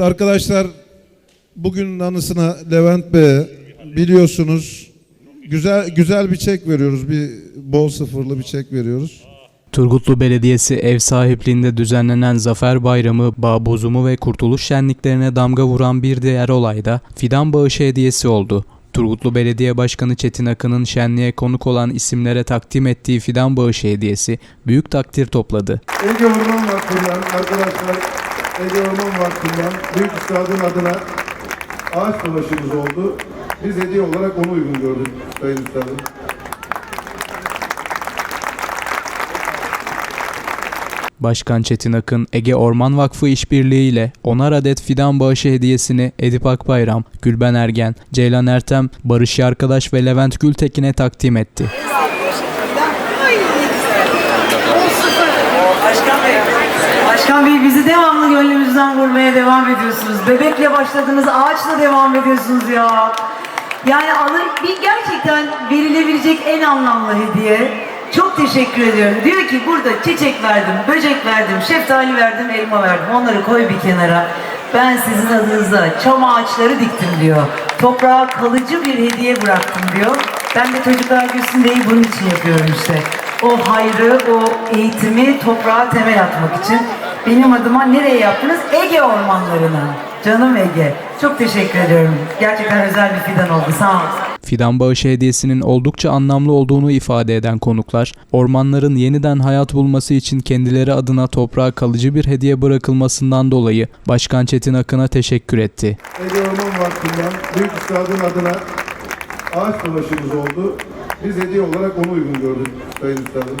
Arkadaşlar bugünün anısına Levent Bey'e biliyorsunuz güzel güzel bir çek veriyoruz. Bir bol sıfırlı bir çek veriyoruz. Turgutlu Belediyesi ev sahipliğinde düzenlenen Zafer Bayramı, bağ bozumu ve kurtuluş şenliklerine damga vuran bir diğer olay da fidan bağışı hediyesi oldu. Turgutlu Belediye Başkanı Çetin Akın'ın şenliğe konuk olan isimlere takdim ettiği fidan bağışı hediyesi büyük takdir topladı. Ege Orman Vakfı'ndan arkadaşlar Ege Orman Vakfı'ndan Büyük Üstad'ın adına ağaç dolaşımız oldu. Biz hediye olarak onu uygun gördük Sayın Üstad'ım. Başkan Çetin Akın, Ege Orman Vakfı işbirliği ile 10'ar adet fidan bağışı hediyesini Edip Akbayram, Gülben Ergen, Ceylan Ertem, Barış Yarkadaş ve Levent Gültekin'e takdim etti. Başkan Başkan Bey bizi devamlı gönlümüzden vurmaya devam ediyorsunuz. Bebekle başladınız, ağaçla devam ediyorsunuz ya. Yani alır, bir gerçekten verilebilecek en anlamlı hediye. Çok teşekkür ediyorum. Diyor ki burada çiçek verdim, böcek verdim, şeftali verdim, elma verdim. Onları koy bir kenara. Ben sizin adınıza çam ağaçları diktim diyor. Toprağa kalıcı bir hediye bıraktım diyor. Ben de çocuklar Gülsün Bey'i bunun için yapıyorum işte o hayrı, o eğitimi toprağa temel atmak için benim adıma nereye yaptınız? Ege ormanlarına. Canım Ege. Çok teşekkür ediyorum. Gerçekten özel bir fidan oldu. Sağ olun. Fidan bağışı hediyesinin oldukça anlamlı olduğunu ifade eden konuklar, ormanların yeniden hayat bulması için kendileri adına toprağa kalıcı bir hediye bırakılmasından dolayı Başkan Çetin Akın'a teşekkür etti. Ege Orman Vakfı'ndan Büyük Üstad'ın adına ağaç dolaşımız oldu. Biz hediye olarak onu uygun gördük Sayın Üstad'ım.